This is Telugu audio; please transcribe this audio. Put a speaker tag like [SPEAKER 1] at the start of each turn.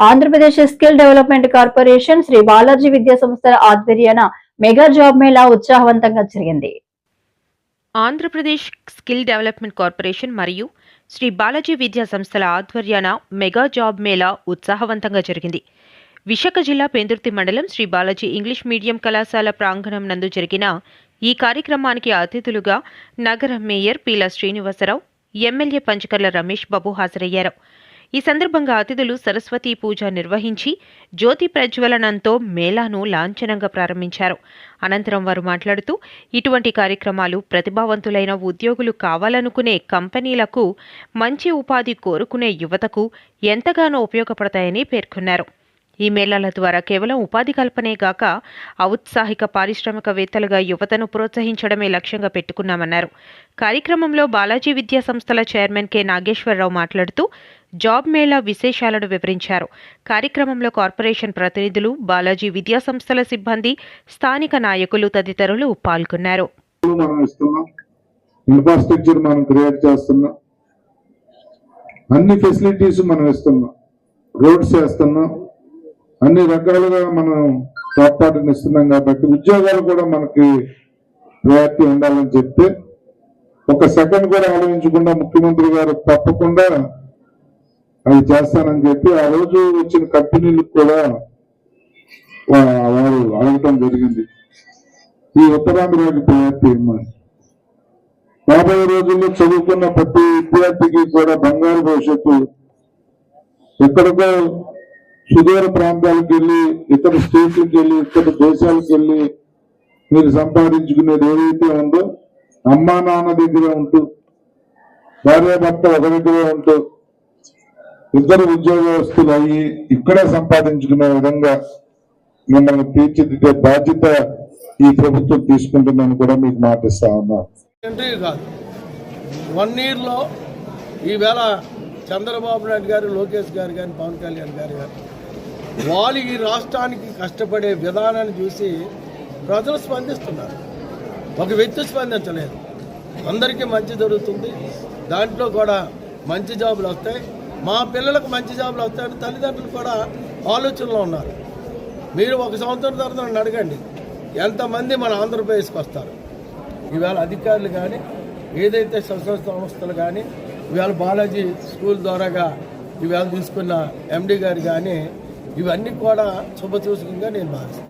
[SPEAKER 1] Andhra Pradesh skill development corporation Shri Balaji విద్యా సంస్థల ఆధ్వర్యాన మెగా జాబ్ మేళా ఉత్సాహవంతంగా జరిగింది.
[SPEAKER 2] ఆంధ్రప్రదేశ్ స్కిల్ డెవలప్మెంట్ కార్పొరేషన్ మరియు శ్రీ బాలాజీ విద్యా సంస్థల ఆధ్వర్యాన మెగా జాబ్ మేళా ఉత్సాహవంతంగా జరిగింది. విశాఖ జిల్లా పెందుర్తి మండలం శ్రీ బాలాజీ ఇంగ్లీష్ మీడియం కళాశాల ప్రాంగణం నందు జరిగిన ఈ కార్యక్రమానికి అతిథులుగా నగర మేయర్ పీలా శ్రీనివాసరావు ఎమ్మెల్యే పంచకర్ల రమేష్ బాబు హాజరయ్యారు. ఈ సందర్భంగా అతిథులు సరస్వతీ పూజ నిర్వహించి జ్యోతి ప్రజ్వలనంతో మేళాను లాంఛనంగా ప్రారంభించారు. అనంతరం వారు మాట్లాడుతూ ఇటువంటి కార్యక్రమాలు ప్రతిభావంతులైన ఉద్యోగులు కావాలనుకునే కంపెనీలకు మంచి ఉపాధి కోరుకునే యువతకు ఎంతగానో ఉపయోగపడతాయని పేర్కొన్నారు. ఈ మేళాల ద్వారా కేవలం ఉపాధి కల్పనే గాక ఔత్సాహిక పారిశ్రామికవేత్తలుగా యువతను ప్రోత్సహించడమే లక్ష్యంగా పెట్టుకున్నామన్నారు. కార్యక్రమంలో బాలాజీ విద్యా సంస్థల చైర్మన్ కె. నాగేశ్వరరావు మాట్లాడుతూ జాబ్ మేళా విశేషాలను వివరించారు. కార్యక్రమంలో కార్పొరేషన్ ప్రతినిధులు బాలాజీ విద్యా సంస్థల సిబ్బంది స్థానిక నాయకులు తదితరులు పాల్గొన్నారు.
[SPEAKER 3] ఇన్ఫ్రాస్ట్రక్చర్ మనం క్రియేట్ చేస్తున్నాం. అన్ని ఫెసిలిటీస్ మనం ఇస్తున్నాం. రోడ్స్ వేస్తున్నాం. అన్ని రకాలుగా మనం తోడ్పాటుని ఇస్తున్నాం కాబట్టి ఉద్యోగాలు కూడా మనకి ప్రయారిటీ ఉండాలని చెప్తే ఒక సెకండ్ కూడా ఆలోచించకుండా ముఖ్యమంత్రి గారు తప్పకుండా అది చేస్తానని చెప్పి ఆ రోజు వచ్చిన కంపెనీలకు కూడా వారు అడగటం జరిగింది. ఈ ఉత్తరాంధ్రకి ప్రయారిటీ ఇవ్వమని రాబోయే రోజుల్లో చదువుకున్న ప్రతి విద్యార్థికి కూడా బంగారు భవిష్యత్తు ఎక్కడికో సుదూర ప్రాంతాలకు వెళ్ళి ఇతర స్టేట్లకు వెళ్ళి ఇతర దేశాలకు వెళ్ళి మీరు సంపాదించుకునేది ఏదైతే ఉందో అమ్మా నాన్న దగ్గర ఉంటూ భార్యాభర్త ఒక దగ్గర ఉంటూ ఇద్దరు ఉద్యోగస్తులు అయ్యి ఇక్కడే సంపాదించుకునే విధంగా మిమ్మల్ని తీర్చిదిద్దే బాధ్యత ఈ ప్రభుత్వం తీసుకుంటుందని కూడా మీకు మాటిస్తా ఉన్నాను
[SPEAKER 4] వన్ ఇయర్లో ఈవేళ చంద్రబాబు నాయుడు గారు లోకేష్ గారు కానీ పవన్ కళ్యాణ్ గారు గారు వాళ్ళు ఈ రాష్ట్రానికి కష్టపడే విధానాన్ని చూసి ప్రజలు స్పందిస్తున్నారు. ఒక వ్యక్తి స్పందించలేదు. అందరికీ మంచి జరుగుతుంది. దాంట్లో కూడా మంచి జాబులు వస్తాయి. మా పిల్లలకు మంచి జాబులు వస్తాయని తల్లిదండ్రులు కూడా ఆలోచనలో ఉన్నారు. మీరు ఒక సంవత్సరం తర్వాత నన్ను అడగండి. ఎంతమంది మన ఆంధ్రప్రదేశ్కి వస్తారు? ఇవాళ అధికారులు కానీ ఏదైతే సంస్థ సంస్థలు కానీ ఇవాళ బాలాజీ స్కూల్ ద్వారాగా ఇవాళ తీసుకున్న ఎండి గారు కానీ ఇవన్నీ కూడా శుభసూచకంగా నేను భావిస్తాను